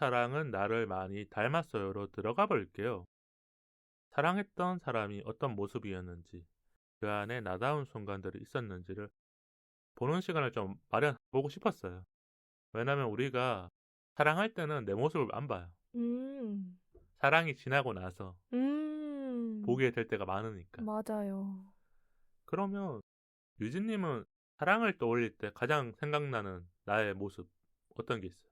사랑은 나를 많이 닮았어요로 들어가 볼게요. 사랑했던 사람이 어떤 모습이었는지, 그 안에 나다운 순간들이 있었는지를 보는 시간을 좀 마련해보고 싶었어요. 왜냐면 우리가 사랑할 때는 내 모습을 안 봐요. 음. 사랑이 지나고 나서 음. 보게 될 때가 많으니까. 맞아요. 그러면 유진님은 사랑을 떠올릴 때 가장 생각나는 나의 모습 어떤 게 있어요?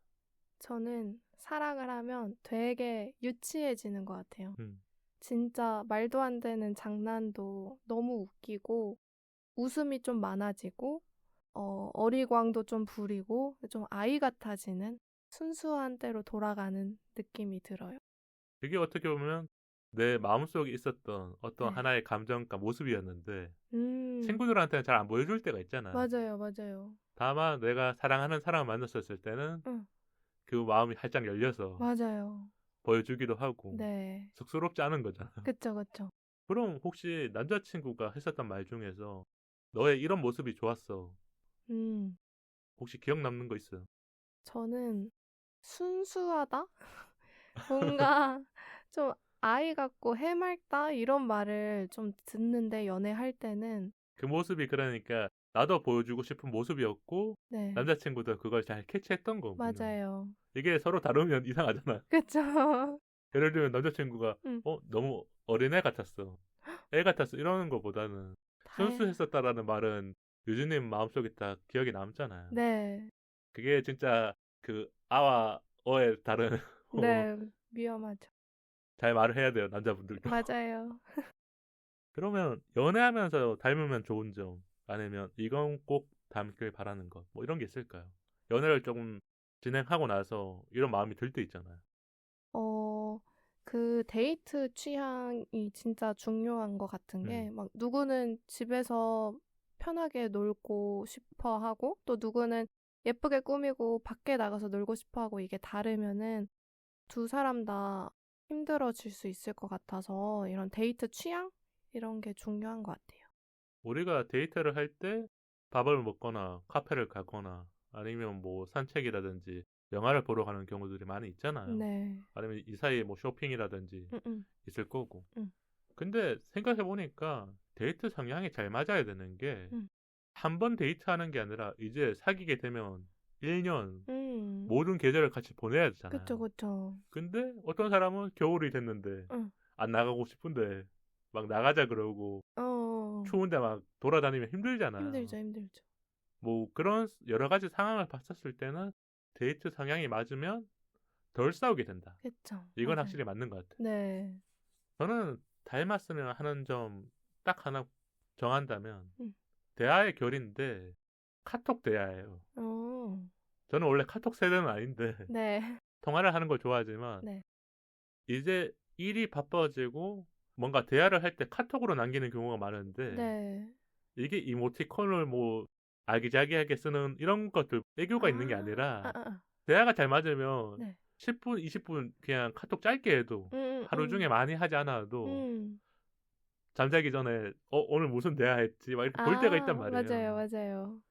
저는 사랑을 하면 되게 유치해지는 것 같아요. 음. 진짜 말도 안 되는 장난도 너무 웃기고 웃음이 좀 많아지고 어, 어리광도 좀 부리고 좀 아이 같아지는 순수한 때로 돌아가는 느낌이 들어요. 그게 어떻게 보면 내 마음속에 있었던 어떤 네. 하나의 감정과 모습이었는데 음. 친구들한테는 잘 안 보여줄 때가 있잖아요. 맞아요, 맞아요. 다만 내가 사랑하는 사람을 만났었을 때는 응. 그 마음이 활짝 열려서 맞아요. 보여주기도 하고 네. 쑥스럽지 않은 거잖아. 그쵸, 그쵸. 그럼 혹시 남자친구가 했었던 말 중에서 너의 이런 모습이 좋았어. 음. 혹시 기억 남는 거 있어요? 저는 순수하다? 뭔가 좀 아이 같고 해맑다? 이런 말을 좀 듣는데 연애할 때는 그 모습이 그러니까 나도 보여주고 싶은 모습이었고 네. 남자친구도 그걸 잘 캐치했던 거군요. 맞아요. 이게 서로 다르면 이상하잖아. 그쵸. 예를 들면 남자친구가 음. 어 너무 어린애 같았어. 애 같았어. 이러는 것보다는 순수했었다라는 말은 유진님 마음속에 딱 기억이 남잖아요. 네. 그게 진짜 그 아와 어의 다른 어, 네. 위험하죠. 잘 말을 해야 돼요 남자분들도. 맞아요. 그러면 연애하면서 닮으면 좋은 점 아니면 이건 꼭 닮길 바라는 것 뭐 이런 게 있을까요? 연애를 조금 진행하고 나서 이런 마음이 들 때 있잖아요. 어, 그 데이트 취향이 진짜 중요한 것 같은 게, 음. 막 누구는 집에서 편하게 놀고 싶어 하고, 또 누구는 예쁘게 꾸미고 밖에 나가서 놀고 싶어 하고, 이게 다르면은 두 사람 다 힘들어질 수 있을 것 같아서, 이런 데이트 취향? 이런 게 중요한 것 같아요. 우리가 데이트를 할 때 밥을 먹거나 카페를 가거나 아니면 뭐 산책이라든지 영화를 보러 가는 경우들이 많이 있잖아요. 네. 아니면 이 사이에 뭐 쇼핑이라든지 응, 응. 있을 거고. 음. 근데 생각해 보니까 데이트 성향이 잘 맞아야 되는 게 음. 한번 데이트하는 게 아니라 이제 사귀게 되면 1년 음. 모든 계절을 같이 보내야 되잖아요. 그쵸, 그쵸. 근데 어떤 사람은 겨울이 됐는데 응. 안 나가고 싶은데 막 나가자 그러고 어, 추운데 막 돌아다니면 힘들잖아요. 힘들죠, 힘들죠. 뭐 그런 여러 가지 상황을 봤었을 때는 데이트 성향이 맞으면 덜 싸우게 된다. 그쵸. 이건 맞아요. 확실히 맞는 것 같아요. 네. 저는 닮았으면 하는 점 딱 하나 정한다면 음. 대화의 결인데 카톡 대화예요. 어, 저는 원래 카톡 세대는 아닌데 네. 통화를 하는 걸 좋아하지만 네. 이제 일이 바빠지고 뭔가 대화를 할 때 카톡으로 남기는 경우가 많은데 네. 이게 이모티콘을 뭐 아기자기하게 쓰는 이런 것들 애교가 있는 게 아, 아니라 아, 아, 아. 대화가 잘 맞으면 네. 10분, 20분 그냥 카톡 짧게 해도 음, 하루 음, 중에 많이 하지 않아도 음. 잠자기 전에 어 오늘 무슨 대화했지 막 이렇게 볼 때가 아, 있단 말이에요. 맞아요, 맞아요.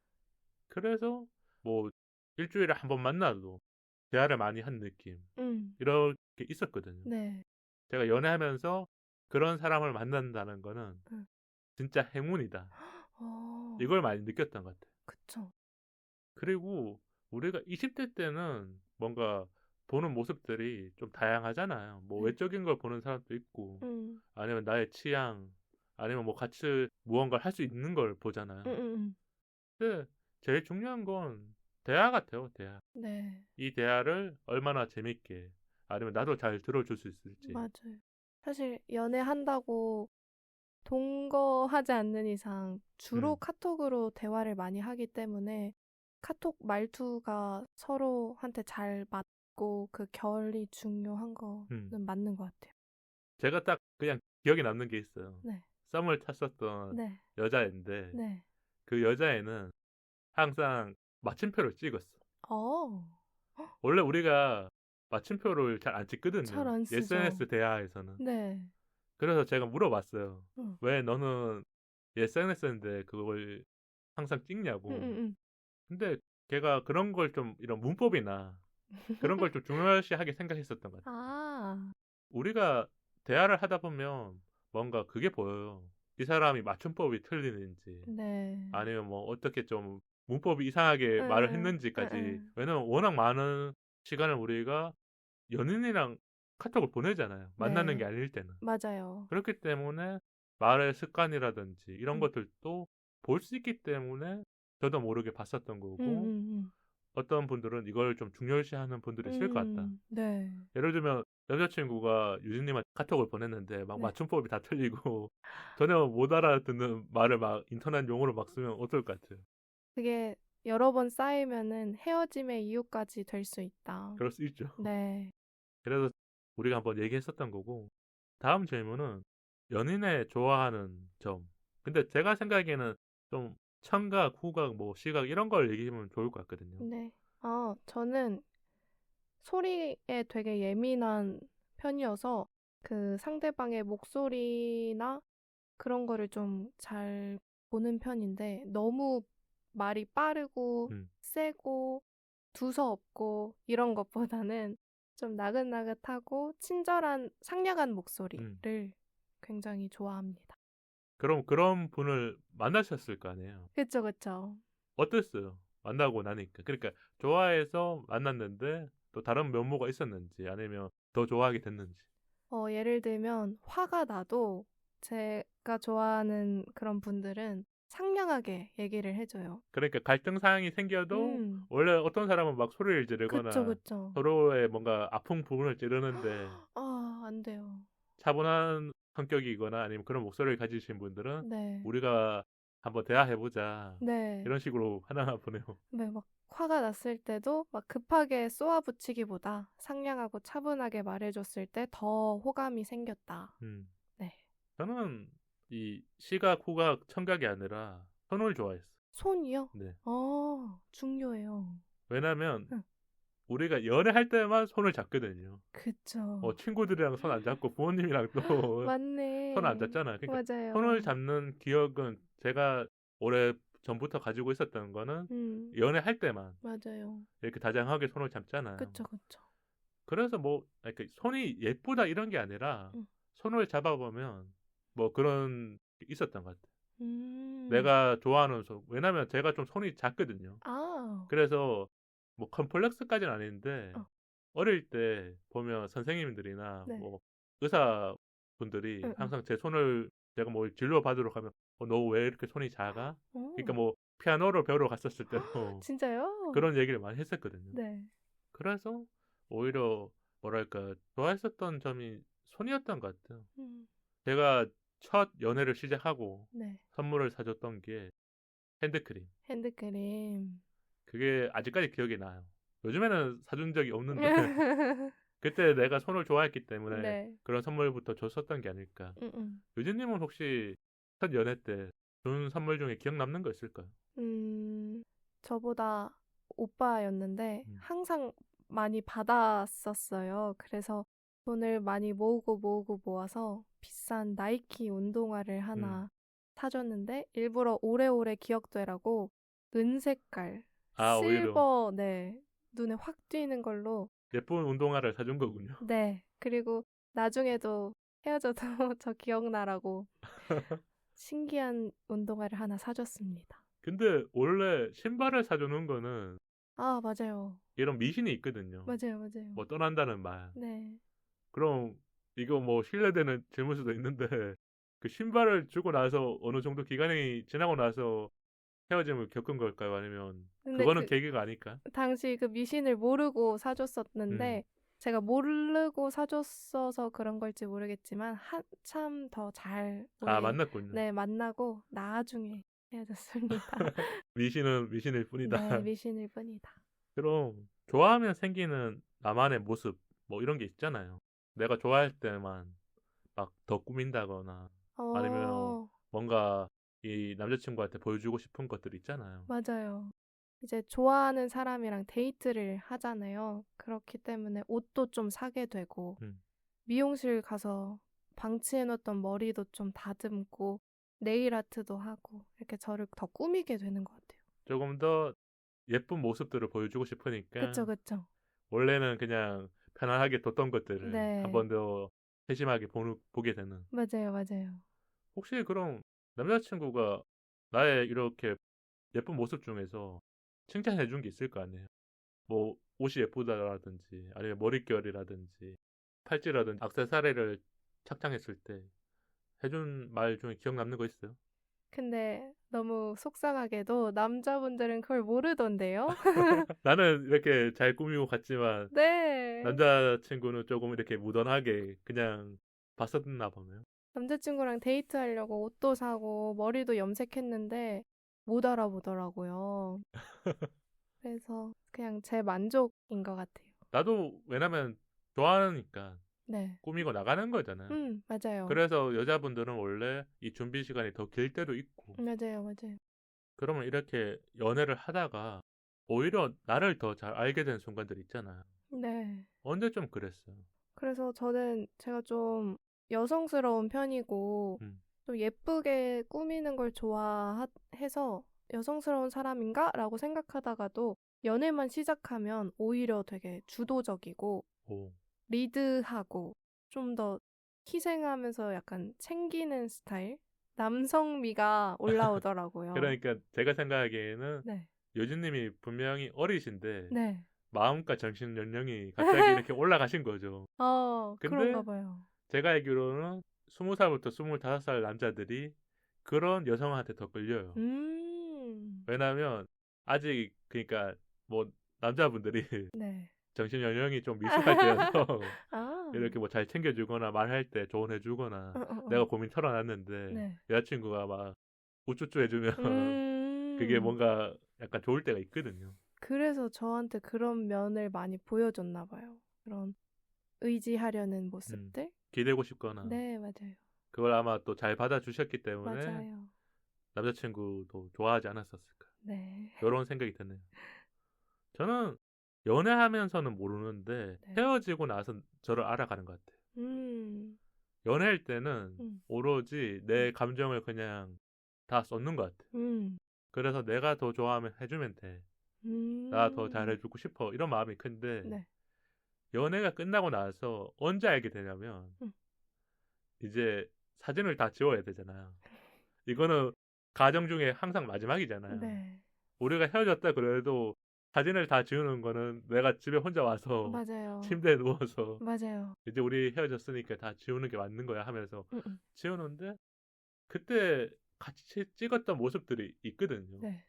그래서 뭐 일주일에 한 번 만나도 대화를 많이 한 느낌 음, 이렇게 있었거든요. 네. 제가 연애하면서 그런 사람을 만난다는 거는 응. 진짜 행운이다. 어, 이걸 많이 느꼈던 것 같아요. 그쵸. 그리고 우리가 20대 때는 뭔가 보는 모습들이 좀 다양하잖아요. 뭐 네. 외적인 걸 보는 사람도 있고 음, 아니면 나의 취향 아니면 뭐 같이 무언가를 할 수 있는 걸 보잖아요. 음, 음, 음. 근데 제일 중요한 건 대화 같아요, 대화. 네, 이 대화를 얼마나 재밌게 아니면 나도 잘 들어줄 수 있을지. 맞아요. 사실 연애한다고 동거하지 않는 이상 주로 음. 카톡으로 대화를 많이 하기 때문에 카톡 말투가 서로한테 잘 맞고 그 결이 중요한 거는 음. 맞는 것 같아요. 제가 딱 그냥 기억에 남는 게 있어요. 네, 썸을 탔었던 네, 여자애인데 네. 그 여자애는 항상 마침표를 찍었어. 어, 원래 우리가 마침표를 잘 안 찍거든요. 잘 안 쓰죠. SNS 대화에서는. 네. 그래서 제가 물어봤어요. 응. 왜 너는 SNS인데 그걸 항상 찍냐고. 응, 응, 응. 근데 걔가 그런 걸 좀 이런 문법이나 그런 걸 좀 중요시하게 생각했었던 것 같아요. 아, 우리가 대화를 하다 보면 뭔가 그게 보여요. 이 사람이 맞춤법이 틀리는지 네. 아니면 뭐 어떻게 좀 문법이 이상하게 응, 말을 응, 했는지까지 응, 응. 왜냐면 워낙 많은 시간을 우리가 연인이랑 카톡을 보내잖아요. 만나는 네. 게 아닐 때는. 맞아요. 그렇기 때문에 말의 습관이라든지 이런 음. 것들도 볼 수 있기 때문에 저도 모르게 봤었던 거고 음, 음, 어떤 분들은 이걸 좀 중요시하는 분들이 음. 있을 것 같다. 음, 네. 예를 들면 여자친구가 유진님한테 카톡을 보냈는데 막 네. 맞춤법이 다 틀리고 전혀 못 알아듣는 말을 막 인터넷 용어로 막 쓰면 어떨 것 같아요? 그게 여러 번 쌓이면은 헤어짐의 이유까지 될 수 있다. 그럴 수 있죠. 네. 그래서 우리가 한번 얘기했었던 거고 다음 질문은 연인의 좋아하는 점. 근데 제가 생각에는 좀 청각, 후각, 뭐 시각 이런 걸 얘기하면 좋을 것 같거든요. 네. 아, 저는 소리에 되게 예민한 편이어서 그 상대방의 목소리나 그런 거를 좀 잘 보는 편인데 너무 말이 빠르고 음. 세고 두서없고 이런 것보다는 좀 나긋나긋하고 친절한 상냥한 목소리를 굉장히 좋아합니다. 그럼 그런 분을 만나셨을 거 아니에요. 그쵸, 그쵸. 어땠어요? 만나고 나니까. 그러니까 좋아해서 만났는데 또 다른 면모가 있었는지 아니면 더 좋아하게 됐는지. 어, 예를 들면 화가 나도 제가 좋아하는 그런 분들은 상냥하게 얘기를 해줘요. 그러니까 갈등 상황이 생겨도 음, 원래 어떤 사람은 막 소리를 지르거나 그쵸, 그쵸. 서로의 뭔가 아픈 부분을 찌르는데 아, 안 돼요. 차분한 성격이거나 아니면 그런 목소리를 가지신 분들은 네. 우리가 한번 대화해보자 네. 이런 식으로 하나 보내요. 네, 막 화가 났을 때도 막 급하게 쏘아붙이기보다 상냥하고 차분하게 말해줬을 때 더 호감이 생겼다. 음. 네. 저는 이 시각, 후각, 청각이 아니라 손을 좋아했어. 손이요? 네. 어, 중요해요. 왜냐면 응. 우리가 연애할 때만 손을 잡거든요. 그쵸. 어, 친구들이랑 손 안 잡고 부모님이랑 또 맞네. 손 안 잡잖아. 그러니까 맞아요. 손을 잡는 기억은 제가 오래 전부터 가지고 있었던 거는 음, 연애할 때만 맞아요. 이렇게 다정하게 손을 잡잖아요. 그쵸, 그쵸. 그래서 뭐 이렇게 손이 예쁘다 이런 게 아니라 응. 손을 잡아보면 뭐 그런 게 있었던 것 같아요. 음. 내가 좋아하는 손. 왜냐면 제가 좀 손이 작거든요. 아, 그래서 뭐 컴플렉스까지는 아닌데 어. 어릴 때 보면 선생님들이나 네. 뭐 의사 분들이 응, 응. 항상 제 손을 제가 뭐 진료 받으러 가면 어, 너 왜 이렇게 손이 작아? 오. 그러니까 뭐 피아노를 배우러 갔었을 때도 진짜요? 그런 얘기를 많이 했었거든요. 네. 그래서 오히려 뭐랄까 좋아했었던 점이 손이었던 것 같아요. 음, 제가 첫 연애를 시작하고 네. 선물을 사줬던 게 핸드크림. 핸드크림. 그게 아직까지 기억이 나요. 요즘에는 사준 적이 없는데 그때 내가 손을 좋아했기 때문에 네. 그런 선물부터 줬었던 게 아닐까. 유진님은 혹시 첫 연애 때 준 선물 중에 기억 남는 거 있을까요? 음, 저보다 오빠였는데 음. 항상 많이 받았었어요. 그래서 돈을 많이 모으고 모으고 모아서 비싼 나이키 운동화를 하나 음. 사줬는데 일부러 오래오래 기억되라고 은색깔, 아, 오히려. 실버, 네, 눈에 확 띄는 걸로 예쁜 운동화를 사준 거군요. 네. 그리고 나중에도 헤어져도 저 기억나라고 신기한 운동화를 하나 사줬습니다. 근데 원래 신발을 사주는 거는 아, 맞아요. 이런 미신이 있거든요. 맞아요, 맞아요. 뭐 떠난다는 말. 네. 그럼 이거 뭐 신뢰되는 질문 수도 있는데 그 신발을 주고 나서 어느 정도 기간이 지나고 나서 헤어짐을 겪은 걸까요? 아니면 그거는 그 계기가 아닐까? 당시 그 미신을 모르고 사줬었는데 제가 모르고 사줬어서 그런 걸지 모르겠지만 한참 더 잘 아 만났군요. 네, 만나고 나중에 헤어졌습니다. 미신은 미신일 뿐이다. 네, 미신일 뿐이다. 그럼 좋아하면 생기는 나만의 모습 뭐 이런 게 있잖아요. 내가 좋아할 때만 막 더 꾸민다거나 아니면 어, 뭔가 이 남자친구한테 보여주고 싶은 것들 있잖아요. 맞아요. 이제 좋아하는 사람이랑 데이트를 하잖아요. 그렇기 때문에 옷도 좀 사게 되고, 음. 미용실 가서 방치해놓던 머리도 좀 다듬고, 네일 아트도 하고, 이렇게 저를 더 꾸미게 되는 것 같아요. 조금 더 예쁜 모습들을 보여주고 싶으니까 그쵸, 그쵸. 원래는 그냥 편안하게 뒀던 것들을 네. 한번 더 세심하게 보는, 보게 되는. 맞아요, 맞아요. 혹시 그럼 남자친구가 나의 이렇게 예쁜 모습 중에서 칭찬해 준 게 있을 거 아니에요? 뭐 옷이 예쁘다라든지 아니면 머릿결이라든지 팔찌라든지 액세서리를 착장했을 때 해준 말 중에 기억 남는 거 있어요? 근데 너무 속상하게도 남자분들은 그걸 모르던데요? 나는 이렇게 잘 꾸미고 갔지만 네. 남자친구는 조금 이렇게 무던하게 그냥 봤었나 보네요. 남자친구랑 데이트하려고 옷도 사고 머리도 염색했는데 못 알아보더라고요. 그래서 그냥 제 만족인 것 같아요. 나도 왜냐면 좋아하니까 네. 꾸미고 나가는 거잖아요. 음, 맞아요. 그래서 여자분들은 원래 이 준비 시간이 더 길 때도 있고 맞아요, 맞아요. 그러면 이렇게 연애를 하다가 오히려 나를 더 잘 알게 된 순간들 있잖아요. 네. 언제 좀 그랬어요. 그래서 저는 제가 좀 여성스러운 편이고 음. 또 예쁘게 꾸미는 걸 좋아해서 여성스러운 사람인가? 라고 생각하다가도 연애만 시작하면 오히려 되게 주도적이고 오. 리드하고 좀 더 희생하면서 약간 챙기는 스타일? 남성미가 올라오더라고요. 그러니까 제가 생각하기에는 네. 요진님이 분명히 어리신데 네. 마음과 정신 연령이 갑자기 이렇게 올라가신 거죠. 어, 그런가 봐요. 제가 알기로는 20살부터 25살 남자들이 그런 여성한테 더 끌려요. 음. 왜냐면 아직 그러니까 뭐 남자분들이 네. 정신 연령이 좀 미숙할 때여서 아. 이렇게 뭐 잘 챙겨주거나 말할 때 조언해주거나 어, 어, 어. 내가 고민 털어놨는데 네. 여자친구가 막 우쭈쭈 해주면 음. 그게 뭔가 약간 좋을 때가 있거든요. 그래서 저한테 그런 면을 많이 보여줬나 봐요. 그런 의지하려는 모습들? 기대고 싶거나 네, 맞아요. 그걸 아마 또 잘 받아주셨기 때문에 맞아요. 남자친구도 좋아하지 않았었을까 네. 이런 생각이 드네요. 저는 연애하면서는 모르는데 네. 헤어지고 나서 저를 알아가는 것 같아요. 음. 연애할 때는 음. 오로지 내 감정을 그냥 다 쏟는 것 같아요. 음. 그래서 내가 더 좋아하면 해주면 돼. 음. 나 더 잘해주고 싶어. 이런 마음이 큰데 네. 연애가 끝나고 나서 언제 알게 되냐면 음. 이제 사진을 다 지워야 되잖아요. 이거는 가정 중에 항상 마지막이잖아요. 네. 우리가 헤어졌다 그래도 사진을 다 지우는 거는 내가 집에 혼자 와서 맞아요. 침대에 누워서 맞아요. 이제 우리 헤어졌으니까 다 지우는 게 맞는 거야 하면서 음, 음. 지우는데 그때 같이 찍었던 모습들이 있거든요. 네.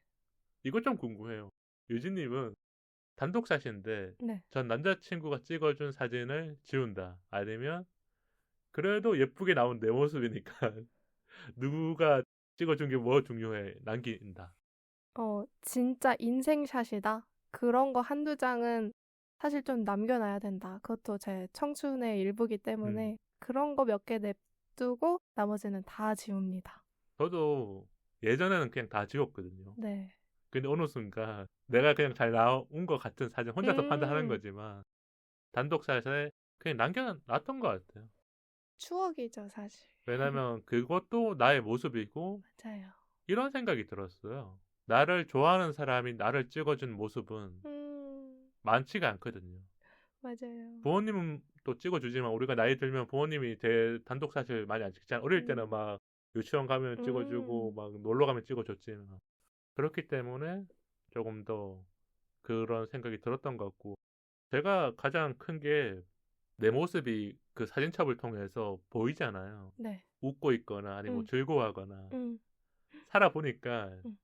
이거 좀 궁금해요. 유진님은 단독 사진인데 네. 전 남자친구가 찍어준 사진을 지운다. 아니면 그래도 예쁘게 나온 내 모습이니까 누가 찍어준 게 뭐 중요해 남긴다. 어, 진짜 인생샷이다. 그런 거 한두 장은 사실 좀 남겨놔야 된다. 그것도 제 청춘의 일부기 때문에 음. 그런 거 몇 개 냅두고 나머지는 다 지웁니다. 저도 예전에는 그냥 다 지웠거든요. 네. 근데 어느 순간 내가 그냥 잘 나온 것 같은 사진 혼자서 음. 판단하는 거지만 단독 샷에 그냥 남겨놨던 것 같아요. 추억이죠, 사실. 왜냐면 그것도 나의 모습이고 맞아요. 이런 생각이 들었어요. 나를 좋아하는 사람이 나를 찍어준 모습은 음, 많지가 않거든요. 맞아요. 부모님은 또 찍어주지만 우리가 나이 들면 부모님이 제 단독 사실 많이 안 찍잖아요. 어릴 때는 음. 막 유치원 가면 찍어주고 음. 막 놀러 가면 찍어줬지만 그렇기 때문에 조금 더 그런 생각이 들었던 것 같고 제가 가장 큰 게 내 모습이 그 사진첩을 통해서 보이잖아요. 네. 웃고 있거나 아니면 뭐 음. 즐거워하거나 음, 살아보니까 음.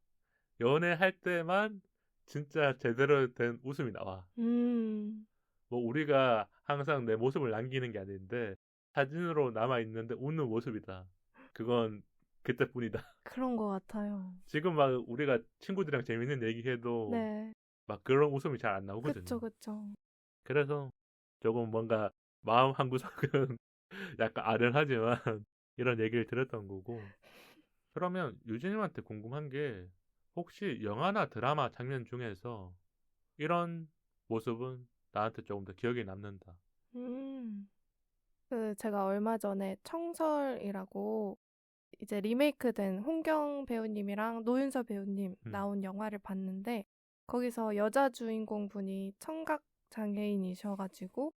연애할 때만 진짜 제대로 된 웃음이 나와. 음, 뭐 우리가 항상 내 모습을 남기는 게 아닌데 사진으로 남아 있는데 웃는 모습이다. 그건 그때뿐이다. 그런 거 같아요. 지금 막 우리가 친구들이랑 재밌는 얘기해도 네. 막 그런 웃음이 잘 안 나오거든요. 그쵸, 그쵸. 그래서 조금 뭔가 마음 한 구석은 약간 아련하지만 이런 얘기를 들었던 거고. 그러면 유진님한테 궁금한 게 혹시 영화나 드라마 장면 중에서 이런 모습은 나한테 조금 더 기억에 남는다. 음. 그 제가 얼마 전에 청설이라고 이제 리메이크된 홍경 배우님이랑 노윤서 배우님 음. 나온 영화를 봤는데 거기서 여자 주인공 분이 청각 장애인이셔가지고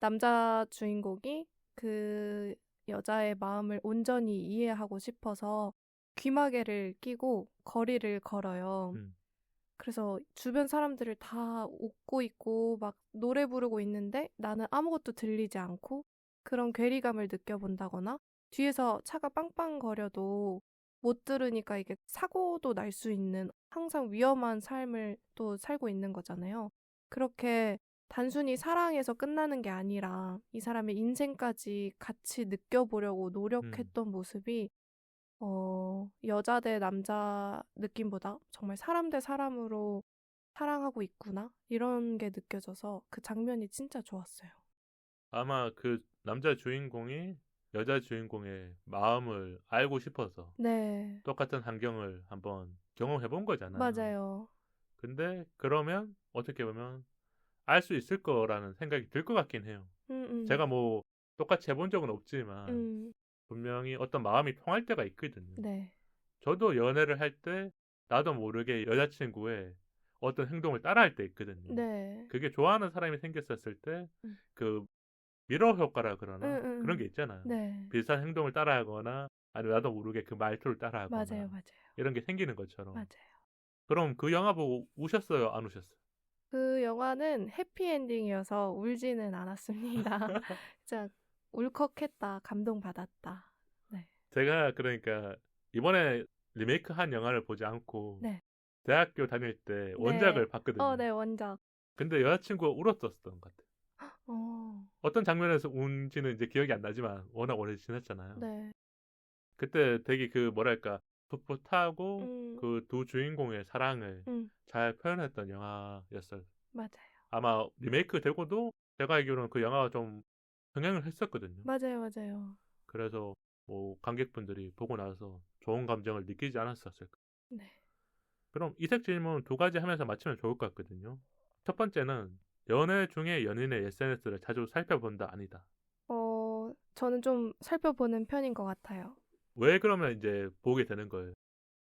남자 주인공이 그 여자의 마음을 온전히 이해하고 싶어서 귀마개를 끼고 거리를 걸어요. 음. 그래서 주변 사람들을 다 웃고 있고 막 노래 부르고 있는데 나는 아무것도 들리지 않고 그런 괴리감을 느껴본다거나 뒤에서 차가 빵빵거려도 못 들으니까 이게 사고도 날 수 있는 항상 위험한 삶을 또 살고 있는 거잖아요. 그렇게 단순히 사랑해서 끝나는 게 아니라 이 사람의 인생까지 같이 느껴보려고 노력했던 모습이 어, 여자 대 남자 느낌보다 정말 사람 대 사람으로 사랑하고 있구나 이런 게 느껴져서 그 장면이 진짜 좋았어요. 아마 그 남자 주인공이 여자 주인공의 마음을 알고 싶어서 네, 똑같은 환경을 한번 경험해 본 거잖아요. 맞아요. 근데 그러면 어떻게 보면 알 수 있을 거라는 생각이 들 것 같긴 해요. 음, 음. 제가 뭐 똑같이 해본 적은 없지만 음, 분명히 어떤 마음이 통할 때가 있거든요. 네, 저도 연애를 할 때 나도 모르게 여자친구의 어떤 행동을 따라할 때 있거든요. 네, 그게 좋아하는 사람이 생겼었을 때 음. 그 미러 효과라 그러나 음, 음. 그런 게 있잖아요. 네, 비슷한 행동을 따라하거나 아니면 나도 모르게 그 말투를 따라하거나 맞아요, 맞아요, 이런 게 생기는 것처럼. 맞아요. 그럼 그 영화 보고 우셨어요? 안 우셨어요? 그 영화는 해피엔딩이어서 울지는 않았습니다. 진짜 울컥했다, 감동받았다. 제가 그러니까 이번에 리메이크 한 영화를 보지 않고 네. 대학교 다닐 때 원작을 봤거든요. 어, 네, 원작. 근데 여자친구가 울었었던 것 같아요. 어, 어떤 장면에서 운지는 이제 기억이 안 나지만 워낙 오래 지났잖아요. 네. 그때 되게 그 뭐랄까 풋풋하고 음, 그두 주인공의 사랑을 음, 잘 표현했던 영화였어요. 맞아요. 아마 리메이크 되고도 제가 알기로는 그 영화가 좀 흥행을 했었거든요. 맞아요, 맞아요. 그래서 뭐 관객분들이 보고 나서 좋은 감정을 느끼지 않았었을까. 네. 그럼 이색 질문 두 가지 하면서 맞추면 좋을 것 같거든요. 첫 번째는 연애 중에 연인의 SNS를 자주 살펴본다 아니다. 어, 저는 좀 살펴보는 편인 것 같아요. 왜 그러면 이제 보게 되는 거예요?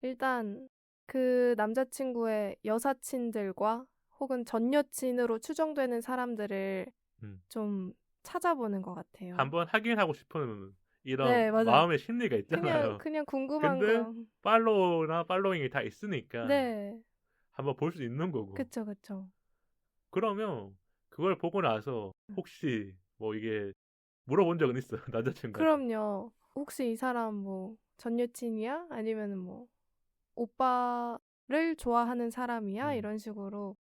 일단 그 남자친구의 여사친들과 혹은 전 여친으로 추정되는 사람들을 음. 좀 찾아보는 것 같아요. 한번 확인하고 싶은 이런 네. 마음의 심리가 그냥 있잖아요. 그냥 궁금한 근데 거. 팔로우나 팔로잉이 다 있으니까 네, 한번 볼 수 있는 거고. 그쵸, 그쵸. 그러면 그걸 보고 나서 음. 혹시 뭐 이게 물어본 적은 있어요 남자친구. 그럼요. 혹시 이 사람 뭐 전 여친이야? 아니면 뭐 오빠를 좋아하는 사람이야? 음. 이런 식으로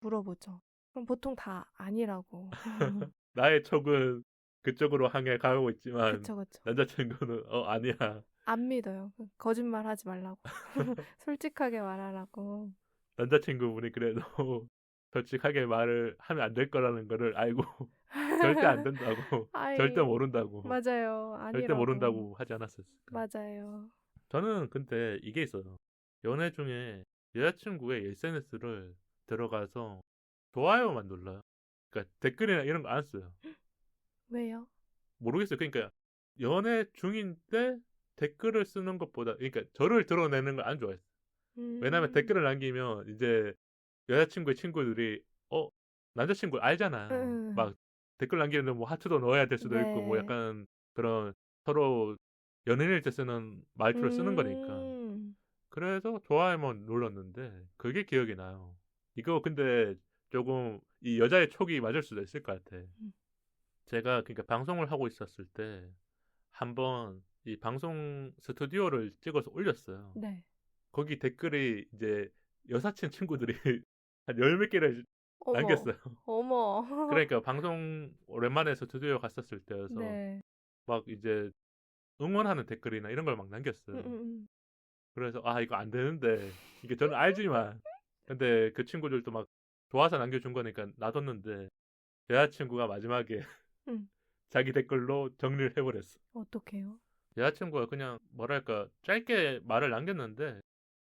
물어보죠. 그럼 보통 다 아니라고. 나의 촉은 그쪽으로 향해 가고 있지만 그쵸, 그쵸. 남자친구는 어 아니야. 안 믿어요. 거짓말 하지 말라고. 솔직하게 말하라고. 남자친구분이 그래도 솔직하게 말을 하면 안 될 거라는 거를 알고 절대 안 된다고 아이, 절대 모른다고 맞아요. 아니라고. 절대 모른다고 하지 않았었을까. 맞아요. 저는 근데 이게 있어요. 연애 중에 여자친구의 SNS를 들어가서 좋아요만 눌러요. 그러니까 댓글이나 이런 거 안 써요. 왜요? 모르겠어요. 그러니까 연애 중인 때 댓글을 쓰는 것보다 그러니까 저를 드러내는 걸 안 좋아했어요. 왜냐면 음, 댓글을 남기면 이제 여자친구의 친구들이 어 남자친구 알잖아요. 음. 막 댓글 남기는데 뭐 하트도 넣어야 될 수도 있고 뭐 네. 약간 그런 서로 연인일 때 쓰는 말투를 쓰는 거니까. 음, 그래서 좋아요만 눌렀는데 그게 기억이 나요. 이거 근데 조금 이 여자의 촉이 맞을 수도 있을 것 같아. 음. 제가 그러니까 방송을 하고 있었을 때 한번 이 방송 스튜디오를 찍어서 올렸어요. 네. 거기 댓글이 이제 여사친 친구들이 한 열 몇 개를 어머, 남겼어요. 어머. 그러니까 방송 오랜만에 스튜디오 갔었을 때여서 네. 막 이제 응원하는 댓글이나 이런 걸 막 남겼어요. 음, 음, 음. 그래서 아 이거 안 되는데 이게 저는 알지만 근데 그 친구들도 막 좋아서 남겨준 거니까 놔뒀는데 여자친구가 마지막에 음. 자기 댓글로 정리를 해버렸어. 어떡해요? 여자친구가 그냥 뭐랄까 짧게 말을 남겼는데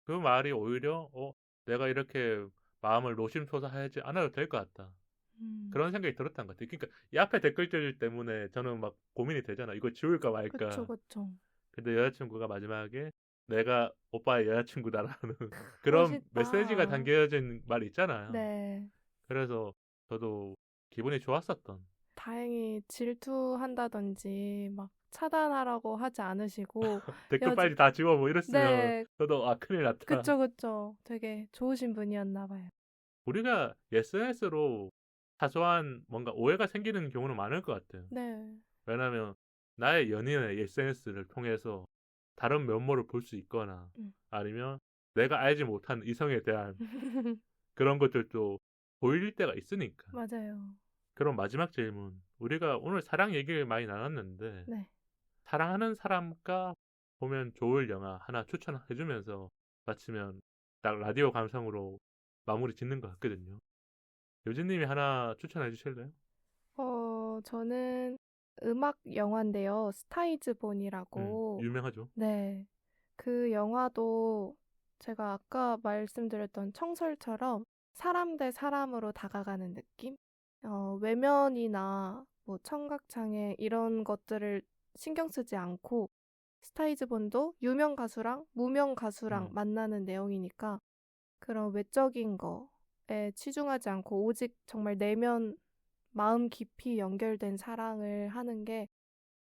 그 말이 오히려 어 내가 이렇게 마음을 노심초사하지 않아도 될 것 같다. 음. 그런 생각이 들었던 것 같아요. 그러니까 이 앞에 댓글들 때문에 저는 막 고민이 되잖아. 이거 지울까 말까. 그쵸, 그쵸. 근데 여자친구가 마지막에 내가 오빠의 여자친구다라는 그런 멋있다. 메시지가 담겨진 말이 있잖아요. 네. 그래서 저도 기분이 좋았었던 다행히 질투한다든지 막 차단하라고 하지 않으시고 댓글 여자- 빨리 다 지워 뭐 이랬으면 네, 저도 아 큰일 났다. 그쵸 그쵸. 되게 좋으신 분이었나 봐요. 우리가 SNS로 사소한 뭔가 오해가 생기는 경우는 많을 것 같아요. 네. 왜냐하면 나의 연인의 SNS를 통해서 다른 면모를 볼 수 있거나 음. 아니면 내가 알지 못한 이성에 대한 그런 것들도 보일 때가 있으니까. 맞아요. 그럼 마지막 질문. 우리가 오늘 사랑 얘기를 많이 나눴는데 네. 사랑하는 사람과 보면 좋을 영화 하나 추천해주면서 마치면 딱 라디오 감성으로 마무리 짓는 것 같거든요. 요진님이 하나 추천해 주실래요? 어, 저는 음악 영화인데요. 스타이즈 본이라고. 음, 유명하죠. 네. 그 영화도 제가 아까 말씀드렸던 청설처럼 사람 대 사람으로 다가가는 느낌? 어, 외면이나 뭐 청각장애 이런 것들을 신경 쓰지 않고 스타이즈본도 유명 가수랑 무명 가수랑 음. 만나는 내용이니까 그런 외적인 거에 치중하지 않고 오직 정말 내면 마음 깊이 연결된 사랑을 하는 게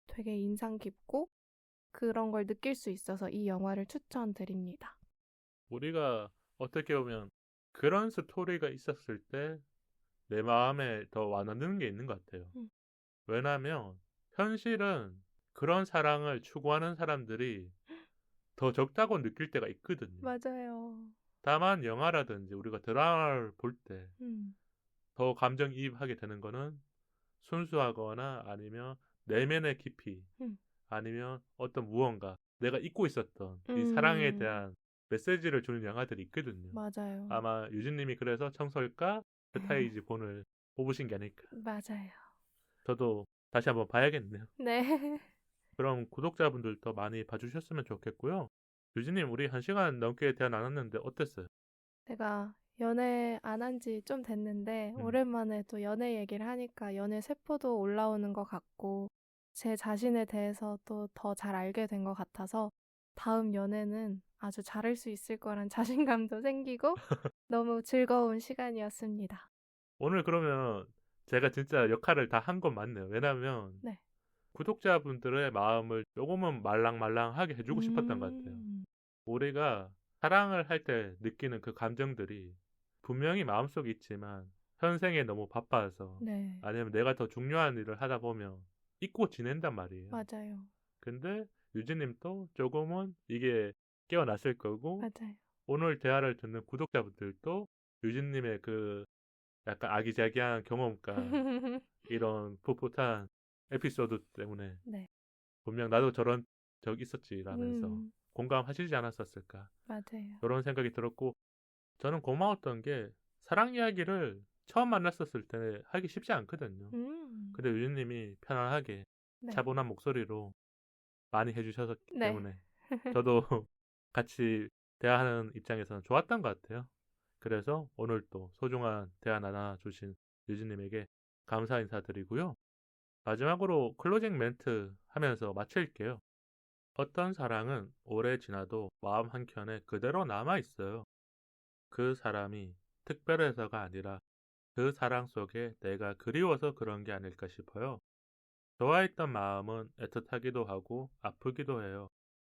되게 인상 깊고 그런 걸 느낄 수 있어서 이 영화를 추천드립니다. 우리가 어떻게 보면 그런 스토리가 있었을 때 내 마음에 더 와닿는 게 있는 것 같아요. 음. 왜냐하면 현실은 그런 사랑을 추구하는 사람들이 더 적다고 느낄 때가 있거든요. 맞아요. 다만 영화라든지 우리가 드라마를 볼 때더 음, 감정이입하게 되는 거는 순수하거나 아니면 내면의 깊이 음. 아니면 어떤 무언가 내가 잊고 있었던 이 사랑에 음. 대한 메시지를 주는 영화들이 있거든요. 맞아요. 아마 유진님이 그래서 청설과 스타이즈 본을 뽑으신 게 아닐까. 맞아요. 저도 다시 한번 봐야겠네요. 네. 그럼 구독자분들도 많이 봐주셨으면 좋겠고요. 유진님 우리 한 시간 넘게 대화 나눴는데 어땠어요? 제가 연애 안 한 지 좀 됐는데 음. 오랜만에 또 연애 얘기를 하니까 연애 세포도 올라오는 것 같고 제 자신에 대해서 또 더 잘 알게 된 것 같아서 다음 연애는 아주 잘할 수 있을 거란 자신감도 생기고 너무 즐거운 시간이었습니다. 오늘 그러면 제가 진짜 역할을 다 한 건 맞네요. 왜냐면 네. 구독자분들의 마음을 조금은 말랑말랑하게 해주고 싶었던 것 같아요. 음, 우리가 사랑을 할 때 느끼는 그 감정들이 분명히 마음속에 있지만 현생에 너무 바빠서 네. 아니면 내가 더 중요한 일을 하다 보면 잊고 지낸단 말이에요. 맞아요. 근데 유진님도 조금은 이게 깨어났을 거고 맞아요. 오늘 대화를 듣는 구독자분들도 유진님의 그 약간 아기자기한 경험과 이런 풋풋한 에피소드 때문에 네. 분명 나도 저런 적 있었지라면서 음, 공감하시지 않았었을까 맞아요. 그런 생각이 들었고 저는 고마웠던 게 사랑 이야기를 처음 만났었을 때 하기 쉽지 않거든요. 음, 근데 유진님이 편안하게 네. 차분한 목소리로 많이 해주셨기 네. 때문에 저도 같이 대화하는 입장에서는 좋았던 것 같아요. 그래서 오늘 또 소중한 대화 나눠 주신 유진님에게 감사 인사드리고요. 마지막으로 클로징 멘트 하면서 마칠게요. 어떤 사랑은 오래 지나도 마음 한켠에 그대로 남아 있어요. 그 사람이 특별해서가 아니라 그 사랑 속에 내가 그리워서 그런 게 아닐까 싶어요. 좋아했던 마음은 애틋하기도 하고 아프기도 해요.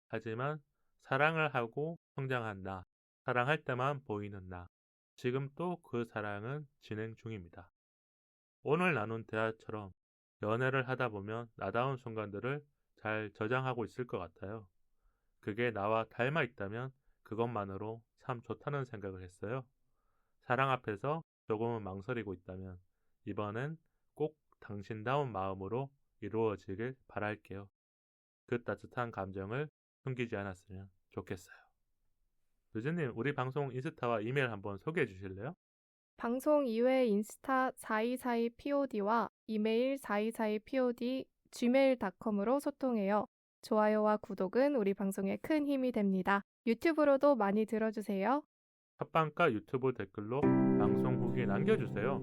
하지만 사랑을 하고 성장한 나, 사랑할 때만 보이는 나, 지금 또 그 사랑은 진행 중입니다. 오늘 나눈 대화처럼 연애를 하다 보면 나다운 순간들을 잘 저장하고 있을 것 같아요. 그게 나와 닮아 있다면 그것만으로 참 좋다는 생각을 했어요. 사랑 앞에서 조금은 망설이고 있다면 이번엔 꼭 당신다운 마음으로 이루어지길 바랄게요. 그 따뜻한 감정을 숨기지 않았으면 좋겠어요. 유진님, 우리 방송 인스타와 이메일 한번 소개해 주실래요? 방송 이외 인스타 422POD와 이메일 422POD gmail.com으로 소통해요. 좋아요와 구독은 우리 방송에 큰 힘이 됩니다. 유튜브로도 많이 들어주세요. 팟빵과 유튜브 댓글로 방송 후기 남겨주세요.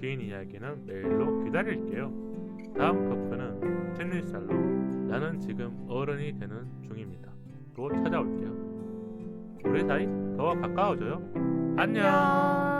긴 이야기는 메일로 기다릴게요. 다음 토크는 tennis살로 나는 지금 어른이 되는 중입니다. 로 찾아올게요. 우리 사이 더 가까워져요. 안녕.